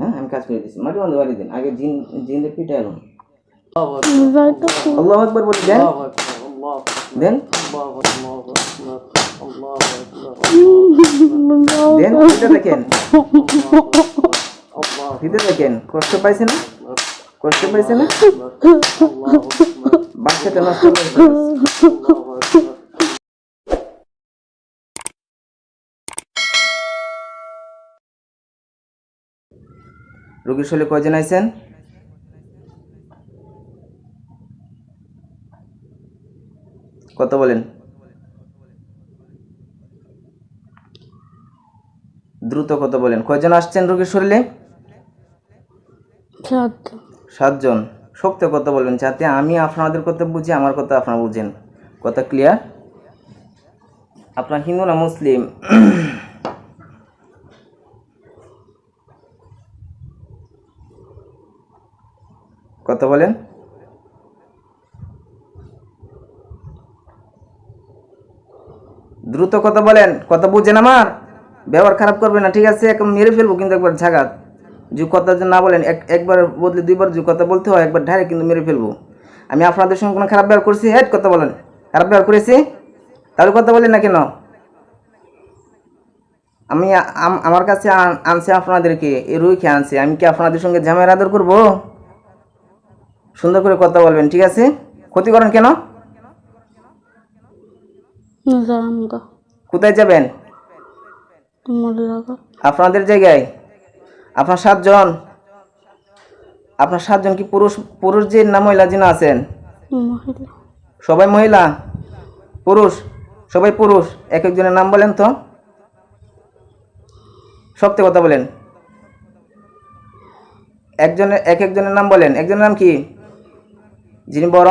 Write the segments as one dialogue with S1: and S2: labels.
S1: হ্যাঁ? আমি কাজ করে দিচ্ছি মাটি বন্ধ বাড়ি দিন। আগে জিন জিনদের পিঠে এলাম আল্লাহ একবার বলি দেন। দেন। দেন দেখেন। দিতে দেখেন। কষ্ট পাইছে না? কষ্ট পাইছে না? বাচ্চাটা নষ্ট রোগীর শরীরে কয়জন আইছেন? কত বলেন? দ্রুত কত বলেন? কয়জন আসছেন রোগীর শরীরে? সাতজন। শক্ত কথা বলবেন? যাতে আমি আপনাদের কথা বুঝি আমার কথা আপনারা বুঝেন। কথা ক্লিয়ার আপনার হিন্দু না মুসলিম? কথা বলেন। দ্রুত কথা বলেন, কথা বুঝেন আমার। ব্যবহার খারাপ করবেন না, ঠিক আছে? এখন মেরে ফেলব কিন্তু একবার ঝাগাত। যে কথা না বলেন, এক একবার বদলে দুইবার যে কথা বলতে হয়, একবার ঢারে কিন্তু মেরে ফেলব। আমি আপনাদের সঙ্গে কোনো খারাপ ব্যবহার করছি? হেড কথা বলেন। খারাপ ব্যবহার করেছি? তাহলে কথা বলেন না কেন? আমি আমার কাছে আন- আনছি আপনাদেরকে, এই রুইকে আনছি। আমি কি আপনাদের সঙ্গে ঝামেলা আদর করব? সুন্দর করে কথা বলবেন ঠিক আছে? ক্ষতি করেন কেন? কোথায় যাবেন? আপনাদের জায়গায়? আপনার সাতজন? আপনার সাতজন কি পুরুষ পুরুষ যে না মহিলা যে না আছেন সবাই মহিলা? পুরুষ? সবাই পুরুষ? এক একজনের নাম বলেন তো। সত্যি কথা বলেন। একজনের এক একজনের নাম বলেন। একজনের নাম কি? যিনি বড়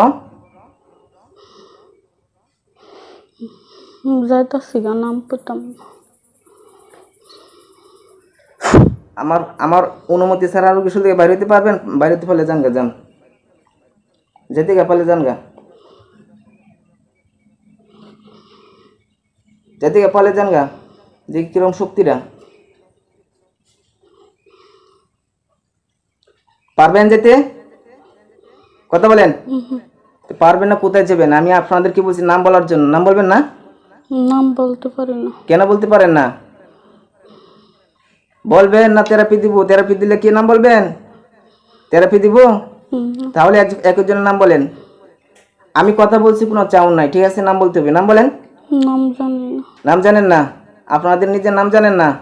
S2: যাইতেছি গা নাম পেতাম
S1: আমার আমার অনুমতি ছাড়া আরও কিছু থেকে বাইরে হতে পারবেন? বাইরে হতে পারলে যান গা যান। যেতে গা পারলে যান গা। যেতে গা পারলে যান গা যে কিরম শক্তিটা। পারবেন যেতে? কথা বলেন? পারবেন না কোথায় যাবেন? আমি আপনাদের কি বলছি নাম বলার জন্য নাম বলবেন না?
S2: নাম বলতে পারেন না।
S1: কেন বলতে পারেন না? বলবেন না থেরাপি দিব। থেরাপি দিলে কি নাম বলবেন? থেরাপি দিব? তাহলে এক- একজনের নাম বলেন। আমি কথা বলছি কোনো চাউন নাই ঠিক আছে? নাম বলতে হবে। নাম বলেন।
S2: নাম জানি না।
S1: নাম জানেন না? আপনাদের নিজের নাম জানেন না?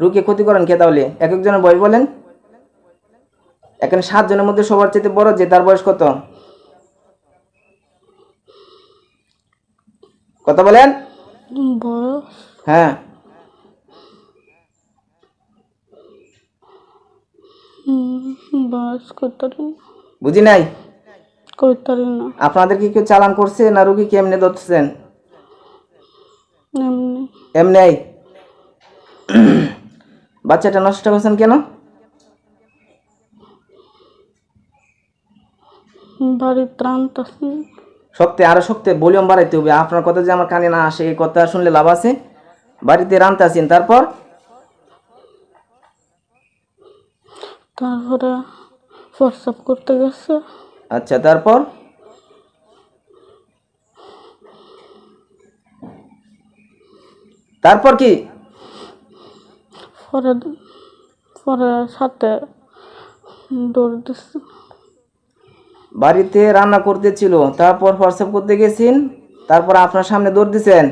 S1: রুকে ক্ষতি করেন কে তাহলে? এক একজনের বয়স বলেন। এখানে সাতজনের মধ্যে সবার চেয়ে বড় যে তার বয়স কত? কত বলেন। হ্যাঁ। বুঝি নাই?
S2: না
S1: আপনাদের কি কেউ চালান করছে না রুগী কি এমনি ধরছেন
S2: এমনি।
S1: এমনি। বাচ্চাটা নষ্ট করছেন কেন?
S2: বাড়িতে রান্তাছি
S1: শক্তি আরও শক্তি ভলিউম বাড়াইতে হবে। আপনার কথা যে আমার কানে না আসে এই কথা শুনলে লাভ আছে? বাড়িতে রানতে আসেন তারপর?
S2: তারপরে প্রস্রাব করতে গেছে।
S1: আচ্ছা তারপর? তারপর কি?
S2: পরে পরে সাথে দৌড় দিচ্ছে
S1: বাড়িতে রান্না করতেছিল তারপর হোয়াটসঅ্যাপ করতে গেছেন তারপর আপনার সামনে দৌড় দিছেন।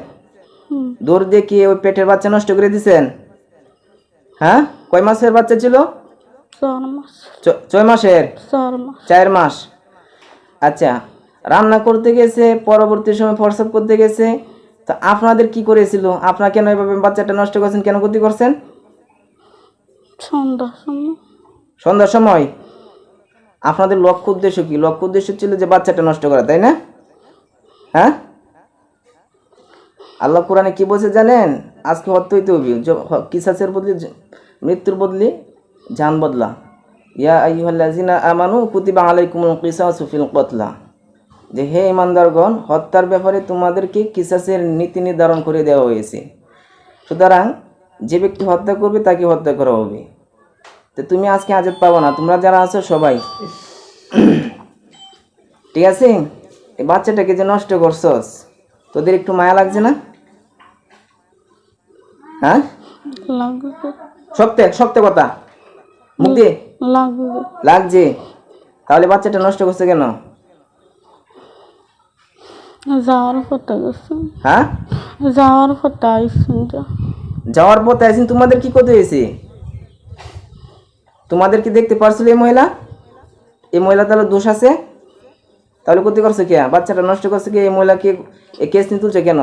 S1: দৌড় দিয়ে কি ওই পেটের বাচ্চা নষ্ট করে দিছেন। হ্যাঁ? কয় মাসের বাচ্চা ছিল? ছয় মাসের?
S2: চার মাস।
S1: চার মাস। আচ্ছা রান্না করতে গেছে পরবর্তী সময় হোয়াটসঅ্যাপ করতে গেছে। তো আপনাদের কি করেছিল? আপনারা কেন এভাবে বাচ্চাটা নষ্ট করছেন কেন ক্ষতি করছেন?
S2: সন্ধ্যার সময়।
S1: সন্ধ্যার সময়? আপনাদের লক্ষ্য উদ্দেশ্য কি? লক্ষ্য উদ্দেশ্য ছিল যে বাচ্চাটা নষ্ট করা, তাই না? হ্যাঁ? আল্লাহ কোরআনে কি বলছে জানেন? আজকে হত্যা হইতে হবে জ- হ- কিসাসের বদলে মৃত্যুর বদলে জান বদলা। ইয়া যে হে ইমানদারগণ, হত্যার ব্যাপারে তোমাদেরকে কিসাসের নীতি নির্ধারণ করে দেওয়া হয়েছে। সুতরাং যে ব্যক্তি হত্যা করবে, তাকে হত্যা করা হবে। তো তুমি আজকে হাজত পাবো না তোমরা যারা আছো সবাই। ঠিক আছে? এই বাচ্চাটাকে যে নষ্ট করছস তোদের একটু মায়া লাগছে না? হ্যাঁ? সত্যি সত্য কথা। মুখ দিয়ে? লাগছে? তাহলে বাচ্চাটা নষ্ট করছে কেন?
S2: যাওয়ার পথে গেছে।
S1: হ্যাঁ?
S2: যাওয়ার পথে আইসেন
S1: যাওয়ার পথে আছেন তোমাদের কি করতে হয়েছে? তোমাদের কি দেখতে পারছিল এই মহিলা? এই মহিলা তাহলে দোষ আছে? তাহলে ক্ষতি করছে কে? বাচ্চাটা নষ্ট করছে কি? এই মহিলাকে এই কেস নিয়ে তুলছে কেন?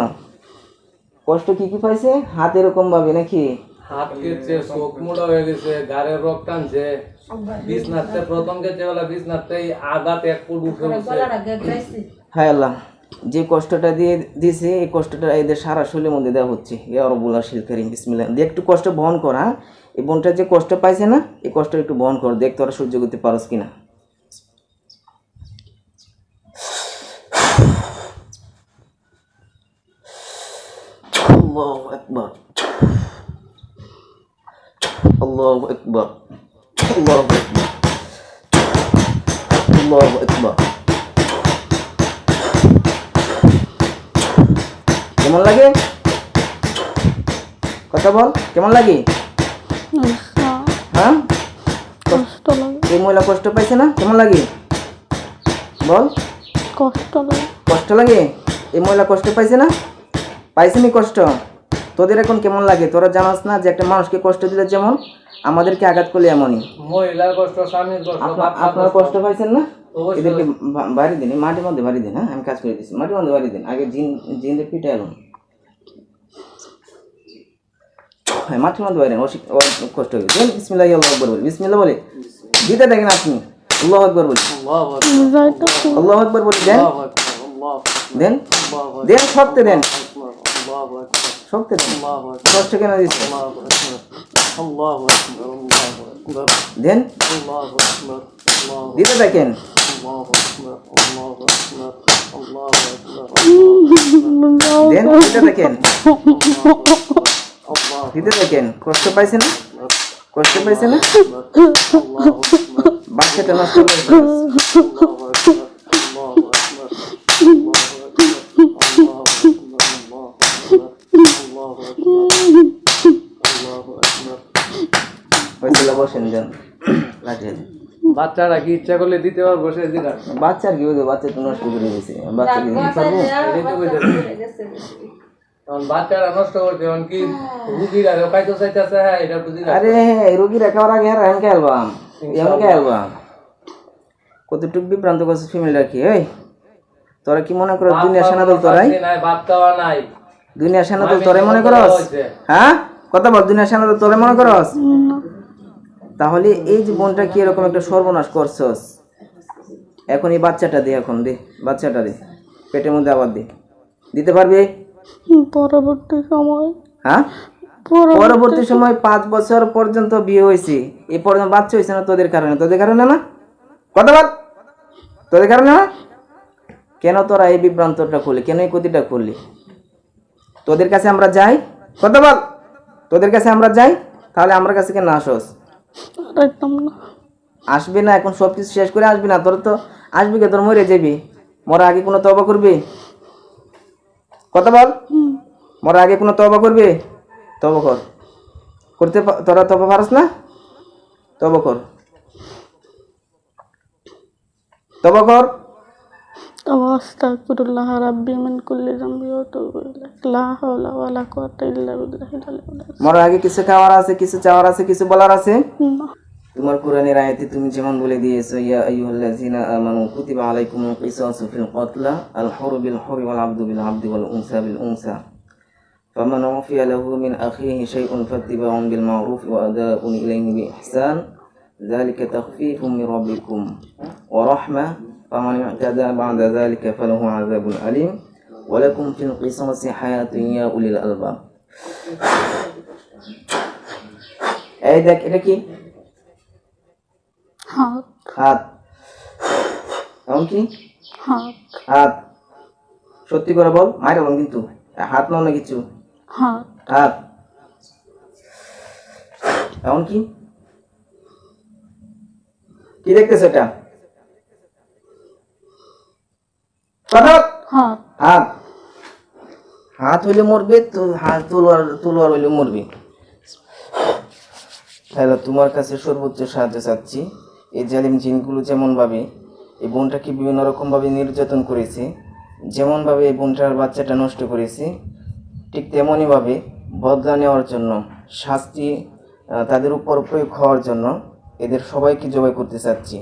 S1: কষ্ট কি কি পাইছে? হাত এরকম ভাবে নাকি?
S3: হাত কেটছে চোখ মোড়া হয়ে গেছে গাড়ির রোগ টানছে। বিছনাতে প্রথম গেছে বেলা বিছনাতে আঘাত এক ফুট উঠে উঠছে।
S1: হায় আল্লাহ যে কষ্টটা দিয়ে দিয়েছে এই কষ্টটা এদের সারা শরীরের মধ্যে দেওয়া হচ্ছে। ইয়া বিসমিল্লাহ। একটু কষ্ট বহন কর হ্যাঁ? এই বোনটা যে কষ্ট পাইছে না, এই কষ্ট একটু বহন কর, দেখ তোরা সহ্য করতে পারস কিনা। আল্লাহু কেমন লাগে? কথা বল, কেমন লাগে
S2: আচ্ছা
S1: হ্যাঁ
S2: কষ্ট লাগে
S1: এই মহিলা কষ্ট পাইছে না? কেমন লাগে? বল।
S2: কষ্ট লাগে।
S1: কষ্ট লাগে? এই মহিলা কষ্ট পাইছে না? পাইছে নি কষ্ট? তোদের এখন কেমন লাগে? তোরা জানাস না যে একটা মানুষকে কষ্ট দিলে যেমন আমাদেরকে আঘাত করলে এমনই।
S3: মহিলার কষ্ট স্বামীর কষ্ট
S1: আপনার কষ্ট। পাইছেন না? এদেরকে বাড়ি দিন মাটির মধ্যে বাড়ি দিন হ্যাঁ? আমি কাজ করে দিচ্ছি মাটির মধ্যে বাড়ি দিন। আগে জিন জিনদের পিঠে এলুন হ্যাঁ মাটির মধ্যে বাড়ি দেন ও কষ্ট বিসমিল্লাহ আল্লাহ আকবর বলি। বিসমিল্লাহ বলে। দিতে দেখেন আপনি আল্লাহ আকবর বলি
S3: আল্লাহু আকবার,
S1: বলি দেন দেন দেন সত্যি দেন
S3: আল্লাহু
S1: দেন কষ্ট কেন দিচ্ছে দেন দিতে দেন দিতে
S3: আল্লাহু
S1: দিতে দেখেন কষ্ট পাইছে না কষ্ট পাইছে না বাচ্চাটা নষ্ট করেছে হয়েছিল বসেন যান লাঠিয়ে
S3: বাচ্চারা কি ইচ্ছা করলে দিতে পারব সে দিলা
S1: বাচ্চার কি বাচ্চা তো নষ্ট করে দিয়েছে বাচ্চা কি দিতে পারব
S3: তখন বাচ্চারা নষ্ট করছে কি রুগীরা খাইতে চাইতেছে? হ্যাঁ এটা বুঝি
S1: আরে রোগী রাখার আগে আর এমন অ্যালবাম। এমন কে অ্যালবাম। কতটুকু বিভ্রান্ত করছে ফ্যামিলি রাখি এই? তোরা কি মনে করো দুনিয়া সেনাদল তোরাই?
S3: ভাত খাওয়া নাই।
S1: দুনিয়া সেনাদল তোরাই মনে করস? হ্যাঁ? কথা বল দুনিয়া তোরাই মনে করস? তাহলে এই যে বোনটা কি এরকম একটা সর্বনাশ করছস? এখন এই বাচ্চাটা দে এখন দে বাচ্চাটা দে। পেটের মধ্যে আবার দে। দিতে পারবি?
S2: পরবর্তী সময়।
S1: হ্যাঁ? পরবর্তী সময় পাঁচ বছর পর্যন্ত বিয়ে হয়েছে। এই পর্যন্ত বাচ্চা হয়েছে না তোদের কারণে? তোদের কারণে না? কথা বল। তোদের কারণে না? কেন তোরা এই বিভ্রান্তটা করলি? কেন এই ক্ষতিটা করলি? তোদের কাছে আমরা যাই। কথা বল। তোদের কাছে আমরা যাই তাহলে আমার কাছে কেন আসস?
S2: না।
S1: আসবি না এখন সব কিছু শেষ করে আসবি না। তোর তো আসবি কে? তোর মরে যাবি। মরার আগে কোনো তবা করবি? কথা বল। মরার আগে কোনো তবা করবে? তবা কর। করতে তোরা তবা পারস না? তবা কর। তবা কর।
S2: আস্তাগফিরুল্লাহ রাব্বি মিন কুল্লি যামবি ওয়া আতুবু লা হাওলা ওয়া লা কুওয়াতা ইল্লা বিল্লাহিল আলিয়্যিল আযীম
S1: মরার আগে কিছু খাওয়ার আছে কিছু চাওয়ার আছে কিছু বলার আছে? তোমার কোরআনের আয়াতে তুমি যেমন বলে দিয়েছো ইয়া আইয়ুহাল্লাযিনা আমানু কুতিবা আলাইকুমুল কিসাসু ফিল কতলা আল হুরু বিল হুরি ওয়াল আবদু বিল আবদি ওয়াল উনসা বিল উনসা فمن عفي له من أخيه شيء فاتباع بالمعروف وأداء إليه بإحسان ذلك تخفيف من ربكم ورحمة فمن اعتدى بعد ذلك فله عذاب أليم ولكم في القصاص حياة يا أولي الألباب এই দেখ এটা কি
S2: হাত
S1: হাত এমন কি?
S2: হাত
S1: সত্যি করে বল মায়ের বল কিন্তু। হাত নাও না কিছু।
S2: হাত
S1: এমন কি? কি দেখতেছো এটা?
S2: হাত।
S1: হাত হইলে মরবে তো হাত তলোয়ার তলোয়ার হইলে মরবে। হ্যালো তোমার কাছে সর্বোচ্চ সাহায্য চাচ্ছি। এই জালিম জিনগুলো যেমনভাবে এই বোনটাকে বিভিন্ন রকমভাবে নির্যাতন করেছে, যেমনভাবে এই বোনটার বাচ্চাটা নষ্ট করেছে, ঠিক তেমনইভাবে বদলা নেওয়ার জন্য, শাস্তি তাদের উপর প্রয়োগ হওয়ার জন্য এদের সবাইকে জবাই করতে চাচ্ছি।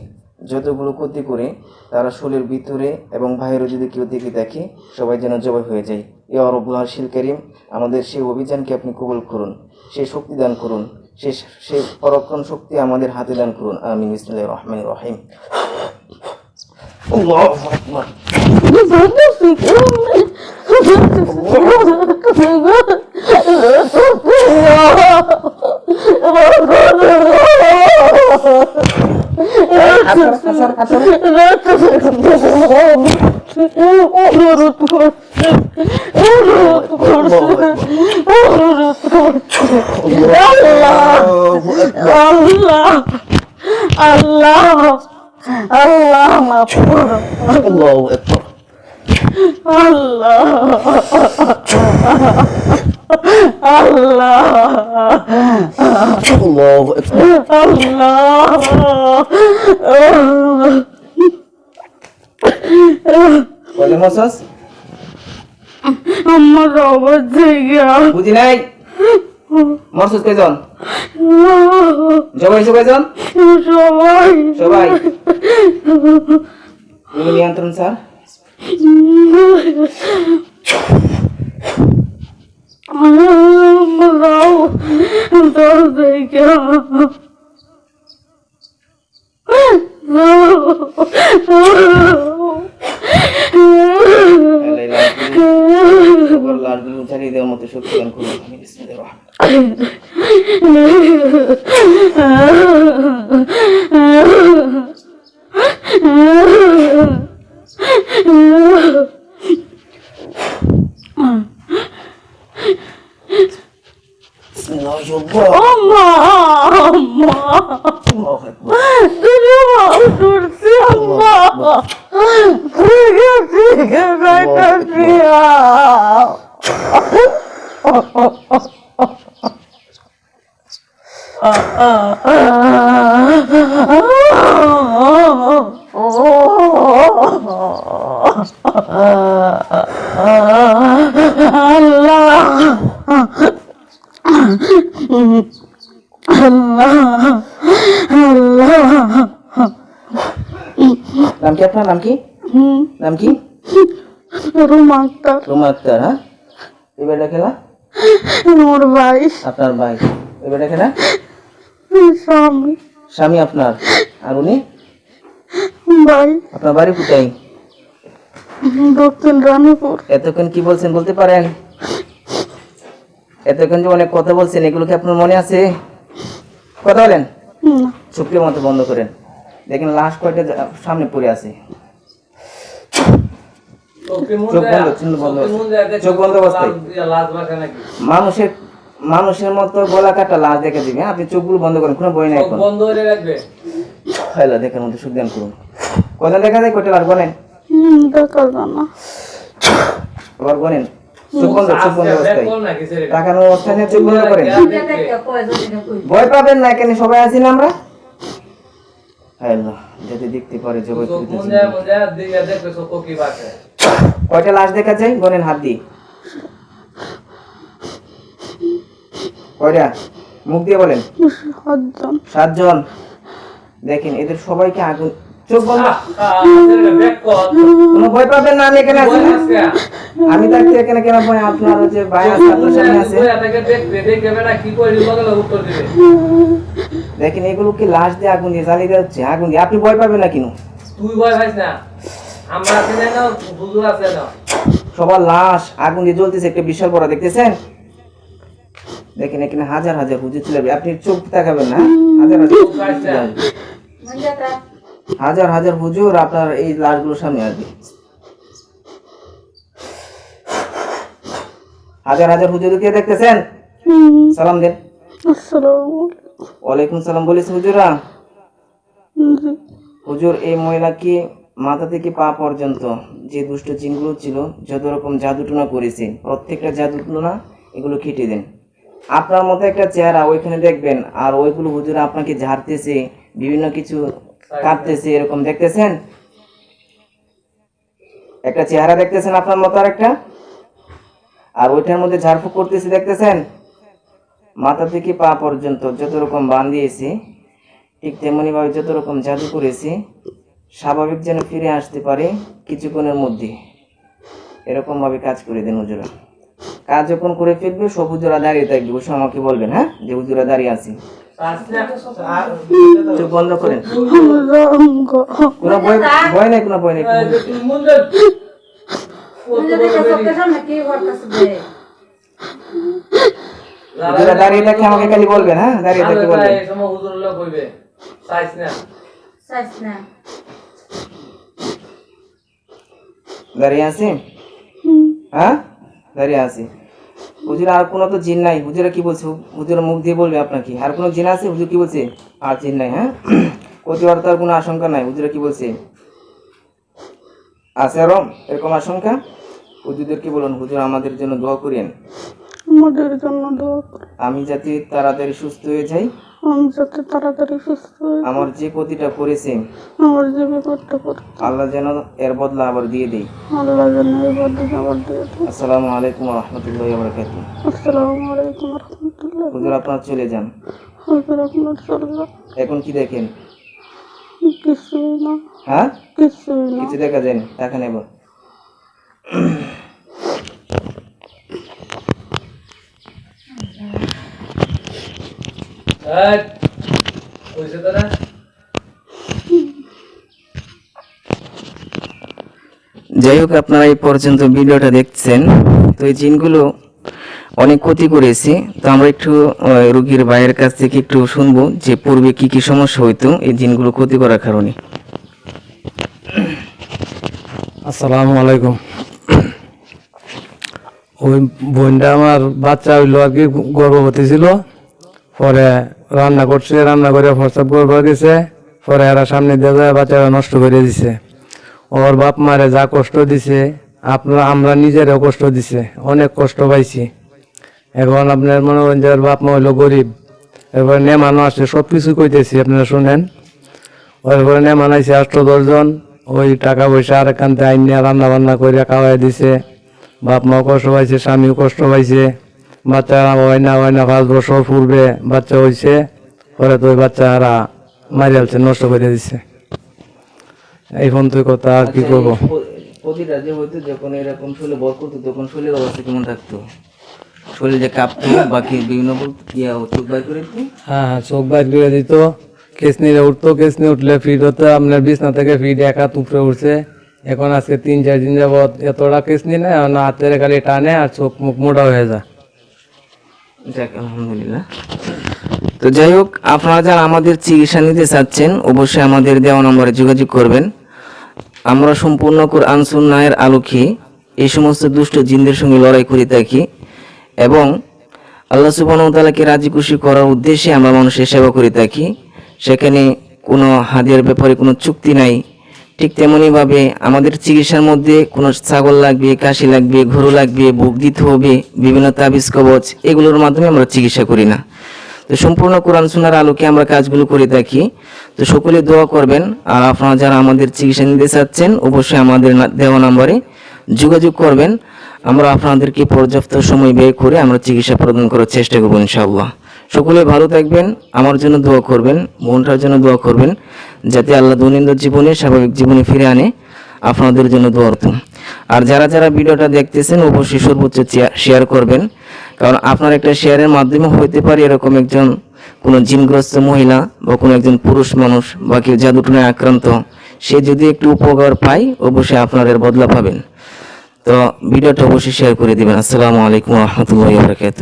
S1: যতগুলো ক্ষতি করে তারা শোলের ভিতরে এবং বাইরে যদি কেউ দেখে দেখে সবাই যেন জবাই হয়ে যায়। এ অরবুল হাসিল করিম, আমাদের সেই অভিযানকে আপনি কবুল করুন, সেই শক্তি দান করুন, সে সে পরাক্রম শক্তি আমাদের হাতে দান করুন। আমিন। ইসমিল্লাহির রহমানির রহিম। আল্লাহু
S2: আল্লাহ আল্লাহ আল্লাহ মাফ করো
S1: আল্লাহু আকবার
S2: আল্লাহ আল্লাহ।
S1: আল্লাহু।
S2: আল্লাহ আমার রবার থেকে।
S1: বুঝি নাই? মরসুস কয়জন? জবাই কয়জন
S2: সবাই।
S1: সবাই। নিয়ন্ত্রণ স্যার? দেওয়ার মতো শক্তি দান করুন আমি বিসমিল্লাহির আল্লাহু নাম কি আপনার? নাম কি? নাম কি?
S2: রুমা আক্তার
S1: রুমা আক্তার হ্যাঁ এবারটা খেলা?
S2: মোর ভাই।
S1: আপনার ভাই। এবারটা খেলা?
S2: স্বামী।
S1: স্বামী আপনার। আর উনি?
S2: ভাই।
S1: আপনার বাড়ি কোথায়?
S2: দক্ষিণ রানীপুর।
S1: এতক্ষণ কি বলছেন বলতে পারেন? এতক্ষণ যে অনেক কথা বলছেন এগুলো কি আপনার মনে আছে? কথা বলেন। মতো বন্ধ করেন। দেখেন লাশ কয়টা সামনে পড়ে আছে। মানুষের মানুষের মতো গলা কাটা লাশ দেখে দিবে হ্যাঁ? আপনি চোখগুলো বন্ধ করেন কোনো বই নাই
S3: বন্ধ করে রাখবে।
S1: হ্যালো দেখার মধ্যে সুখ দান করুন। দেখা যায় কয়টা লাশ বলেন?
S2: হুম,
S1: নিয়ে করেন ভয় পাবেন না কেন সবাই আছি না আমরা? দেখতে পারে জগৎ কয়টা লাশ দেখা যায়? গনেন হাত দিয়ে। কয়টা? মুখ দিয়ে বলেন।
S2: সাতজন।
S1: সাতজন। দেখেন এদের সবাইকে আগুন চোখ বন্ধ। কোনো ভয় পাবেন না আমি এখানে আছি। আমি থাকতে এখানে কেন ভয়? আপনার যে ভাই আছে আপনার সামনে আছে।
S3: বই আপনাকে দেখবে, দেখে বেটা কি।
S1: দেখেন লাশ দিয়ে আগুন দিয়ে জ্বালিয়ে দেওয়া হচ্ছে? আগুন দিয়ে। আপনি ভয় পাবেন না কেন?
S3: তুই ভয় পাইস না। আমরা আছি না, হুজুর আছে না।
S1: সবার লাশ আগুন দিয়ে জ্বলতেছে একটা বিশাল বড় দেখতেছেন? দেখেন এখানে হাজার হাজার হুজুর ছিল আপনি চোখ তাকাবেন না হাজার হাজার হুজুর। হাজার হাজার হুজুর আপনার এই লাশগুলোর সামনে আসবে। হাজার হাজার হুজুরকে দেখতেছেন? সালাম দেন। ওয়ালাইকুম সালাম বলেছে হুজুরা। হুজুর এই মহিলাকে মাথা থেকে পা পর্যন্ত যে দুষ্ট জিনগুলো ছিল যত রকম জাদুটনা করেছে প্রত্যেকটা জাদুটনা এগুলো কেটে দেন। আপনার মতো একটা চেহারা ওইখানে দেখবেন আর ওইগুলো হুজুর আপনাকে ঝাড়তেছে বিভিন্ন কিছু কাটতেছে এরকম দেখতেছেন? একটা চেহারা দেখতেছেন আপনার মতো আর একটা আর ওইটার মধ্যে ঝাড়ফুঁক করতেছে, দেখতেছেন? মাথা থেকে পা পর্যন্ত যত রকম বান ঠিক তেমনি ভাবে যত রকম জাদু করেছি, স্বাভাবিক যেন ফিরে আসতে পারে কিছুক্ষণের মধ্যে। এরকম ভাবে কাজ করে দেন হুজুরা। কাজ যখন করে ফেলবে, সব হুজুরা দাঁড়িয়ে থাকবে। সময় আমাকে বলবেন হ্যাঁ? যে হুজুরা দাঁড়িয়ে আছি চোখ বন্ধ করেন ভয় নাই, কোনো ভয় নাই দাঁড়িয়ে থাকলে আমাকে খালি বলবেন হ্যাঁ? দাঁড়িয়ে থাকলে বলবেন। দাঁড়িয়ে আছি? হ্যাঁ? দাঁড়িয়ে আছি। হুজুর আর কোনো তো জিন নাই। হুজুরা কি বলছে? হুজুর মুখ দিয়ে বলবে আপনাকে। আর কোনো জিন আছে? হুজুর কি বলছে? আর জিন নাই হ্যাঁ? ক্ষতি হওয়ার আর কোনো আশঙ্কা নাই। হুজুরা কি বলছে? আছে আরও এরকম আশঙ্কা? হুজুরদেরকে বলুন? হুজুর আমাদের জন্য দোয়া করেন
S2: আমাদের জন্য দোয়া
S1: আমি যাতে তাড়াতাড়ি সুস্থ হয়ে যাই।
S2: আমি যাতে তাড়াতাড়ি সুস্থ হয়ে
S1: আমার যে ক্ষতিটা করেছে
S2: আমার যে বিপদটা করে
S1: আল্লাহ যেন এর বদলা আবার দিয়ে দেই
S2: আল্লাহ যেন এই বদলে আবার দিয়ে দেয়।
S1: আসসালামু আলাইকুম রহমতুল্লাহ বরকাত।
S2: আসসালামু আলাইকুম রহমতুল্লাহ।
S1: হুজুর আপনার চলে যান।
S2: হুজুর আপনার চলবে
S1: এখন কি দেখেন?
S2: কিছুই না।
S1: হ্যাঁ?
S2: কিছুই না।
S1: কিছু দেখা যায়নি টাকা নেব।
S3: এই কইছে তো
S1: যাই হোক আপনারা এই পর্যন্ত ভিডিওটা দেখছেন। তো এই জিনগুলো অনেক ক্ষতি করেছে। তো আমরা একটু রুগীর ভাইয়ের কাছ থেকে একটু শুনব যে পূর্বে কি কি সমস্যা হইতো এই জিনগুলো ক্ষতি করার কারণে।
S4: আসসালামু আলাইকুম। ওই বোনটা আমার বাচ্চা হইল আর কি গর্ভবতী ছিল পরে রান্না করছে, রান্না করে প্রস্তাব করবার গেছে। পরে এরা সামনে দিয়ে যায়, বাচ্চারা নষ্ট করে দিছে। ওর বাপ মারে যা কষ্ট দিছে, আপনারা, আমরা নিজেরও কষ্ট দিছে, অনেক কষ্ট পাইছি। এখন আপনার মনে করেন যে বাপ মা হইল গরিব। এরপরে নেমানো আসছে সব কিছু কইতেছি, আপনারা শুনেন। ওরপরে নেমান আইছে আষ্ট দশজন ওই টাকা পয়সা আর এখান থেকে আইন রান্না বান্না করে খাওয়াই দিছে। বাপ মাও কষ্ট পাইছে, স্বামীও কষ্ট পাইছে। বাচ্চা হয় না হয় না পাঁচ বছর পূর্বে বাচ্চা হয়েছে পরে তো ওই বাচ্চারা মারি আলছে নষ্ট করে দিছে। এই ফোন তুই কথা আর কি করব?
S1: হইতো যখন এরকম শরীরে বর করতো তখন শরীরের অবস্থা কেমন থাকতো? শরীর যে কাঁপতো বাকি বিভিন্ন চোখ বাই করে দিত?
S4: হ্যাঁ হ্যাঁ চোখ বাইর করে দিত কেসনিরে উঠতো কেসনি উঠলে ফিট হতো আপনার বিছনা থেকে ফিট এক হাত উপরে উঠছে। এখন আজকে তিন চার দিন যাবত এতটা কেসনি নেয় না হাতের খালি টানে আর চোখ মুখ মোটা হয়ে যায়।
S1: আলহামদুলিল্লাহ। তো যাই হোক, আপনারা যারা আমাদের চিকিৎসা নিতে চাচ্ছেন, অবশ্যই আমাদের দেওয়া নম্বরে যোগাযোগ করবেন। আমরা সম্পূর্ণ কোরআন, সুন্নাহের আলোকে এই সমস্ত দুষ্ট জিনদের সঙ্গে লড়াই করে থাকি এবং আল্লাহ ওয়া রাজি খুশি করার উদ্দেশ্যে আমরা মানুষের সেবা করে থাকি। সেখানে কোনো হাদিয়ার ব্যাপারে কোনো চুক্তি নাই। ঠিক তেমনইভাবে আমাদের চিকিৎসার মধ্যে কোনো ছাগল লাগবে, কাশি লাগবে গরু লাগবে, বুক দিতে হবে, বিভিন্ন তাবিজ, কবচ এগুলোর মাধ্যমে আমরা চিকিৎসা করি না। তো সম্পূর্ণ কোরআন শোনার আলোকে আমরা কাজগুলো করে থাকি। তো সকলে দোয়া করবেন। আর আপনারা যারা আমাদের চিকিৎসা নিতে চাচ্ছেন, অবশ্যই আমাদের দেওয়া নম্বরে যোগাযোগ করবেন। আমরা আপনাদেরকে পর্যাপ্ত সময় ব্যয় করে আমরা চিকিৎসা প্রদান করার চেষ্টা করব ইনশাআল্লাহ। সকলে ভালো থাকবেন, আমার জন্য দোয়া করবেন, বোনটার জন্য দোয়া করবেন, যাতে আল্লাহ দৈনন্দিন জীবনে, স্বাভাবিক জীবনে ফিরে আনে আপনাদের জন্য দোয়া করতাম আর যারা যারা ভিডিওটা দেখতেছেন, অবশ্যই সর্বোচ্চ শেয়ার করবেন। কারণ আপনার একটা শেয়ারের মাধ্যমে হইতে পারে এরকম একজন কোনো জিনগ্রস্ত মহিলা বা কোনো একজন পুরুষ মানুষ বা কেউ জাদুটনায় আক্রান্ত, সে যদি একটু উপকার পায়, অবশ্যই আপনার এর বদলা পাবেন। তো ভিডিওটা অবশ্যই শেয়ার করে দিবেন। আসসালামু আলাইকুম রহমতুল্লাহ বরকাত